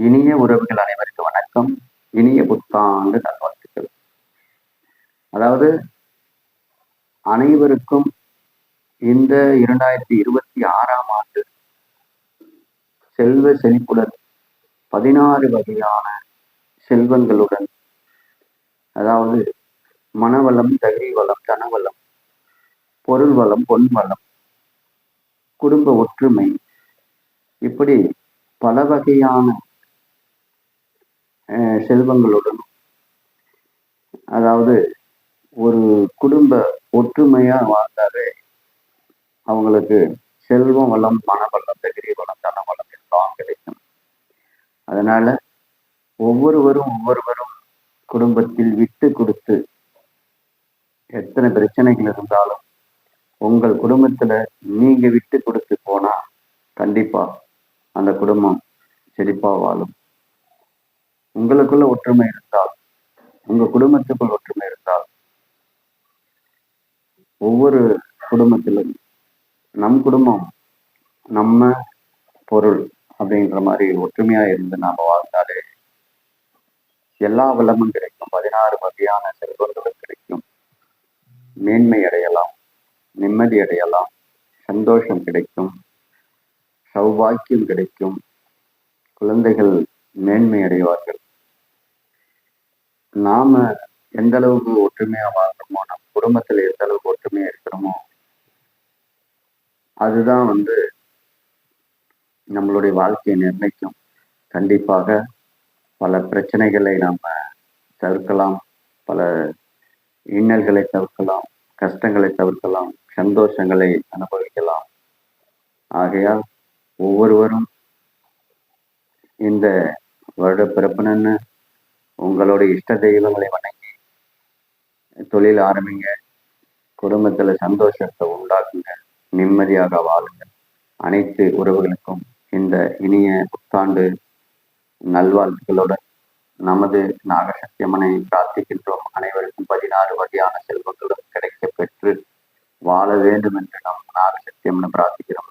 இனிய உறவுகள் அனைவருக்கும் வணக்கம். இனிய புத்தாண்டு நல்வாழ்த்துக்கள். அதாவது அனைவருக்கும் இந்த இரண்டாயிரத்தி இருபத்தி ஆறாம் ஆண்டு செல்வ செழிப்புடன் பதினாறு வகையான செல்வங்களுடன் அதாவது மனவளம் தகுதி வளம் தனவளம் பொருள் வளம் பொன் வளம் குடும்ப ஒற்றுமை இப்படி பல வகையான செல்வங்களுடனும் அதாவது ஒரு குடும்ப ஒற்றுமையா வாழ்ந்தாலே அவங்களுக்கு செல்வம் வளம் மனவளம் தகுதி வளம் தனவளம் எல்லாம் கிடைக்கும். அதனால ஒவ்வொருவரும் ஒவ்வொருவரும் குடும்பத்தில் விட்டு கொடுத்து எத்தனை பிரச்சனைகள் இருந்தாலும் உங்கள் குடும்பத்துல நீங்க விட்டு கொடுத்து போனா கண்டிப்பா அந்த குடும்பம் செழிப்பா வாழும். உங்களுக்குள்ள ஒற்றுமை இருந்தால் உங்க குடும்பத்துக்குள் ஒற்றுமை இருந்தால் ஒவ்வொரு குடும்பத்திலும் நம் குடும்பம் நம்ம பொருள் அப்படின்ற மாதிரி ஒற்றுமையா இருந்து நாம வாழ்ந்தாலே எல்லா வளமும் கிடைக்கும். பதினாறு வகையான செல்வங்களும் கிடைக்கும். மேன்மை அடையலாம் நிம்மதி அடையலாம் சந்தோஷம் கிடைக்கும் சௌபாக்கியம் கிடைக்கும் குழந்தைகள் மேன்மை அடைவார்கள். நாம எந்த அளவுக்கு ஒற்றுமையா வாழ்றோமோ நம்ம குடும்பத்துல எந்த அளவுக்கு ஒற்றுமையா இருக்கிறோமோ அதுதான் வந்து நம்மளுடைய வாழ்க்கையை நிர்ணயிக்கும். கண்டிப்பாக பல பிரச்சனைகளை நாம தவிர்க்கலாம் பல இன்னல்களை தவிர்க்கலாம் கஷ்டங்களை தவிர்க்கலாம் சந்தோஷங்களை அனுபவிக்கலாம். ஆகையால் ஒவ்வொருவரும் இந்த வருட பிறப்புனன்னு உங்களுடைய இஷ்ட தெய்வங்களை வணங்கி தொழில் ஆரம்பிங்க குடும்பத்துல சந்தோஷத்தை உண்டாக்குங்க நிம்மதியாக வாழுங்க. அனைத்து உறவுகளுக்கும் இந்த இனிய புத்தாண்டு நல்வாழ்த்துக்களுடன் நமது நாகசக்தியம்மனை பிரார்த்திக்கின்றோம். அனைவருக்கும் பதினாறு வகையான செல்வங்களும் கிடைக்க பெற்று வாழ வேண்டும் என்று நம் நாகசக்தியம்மனை பிரார்த்திக்கிறோம்.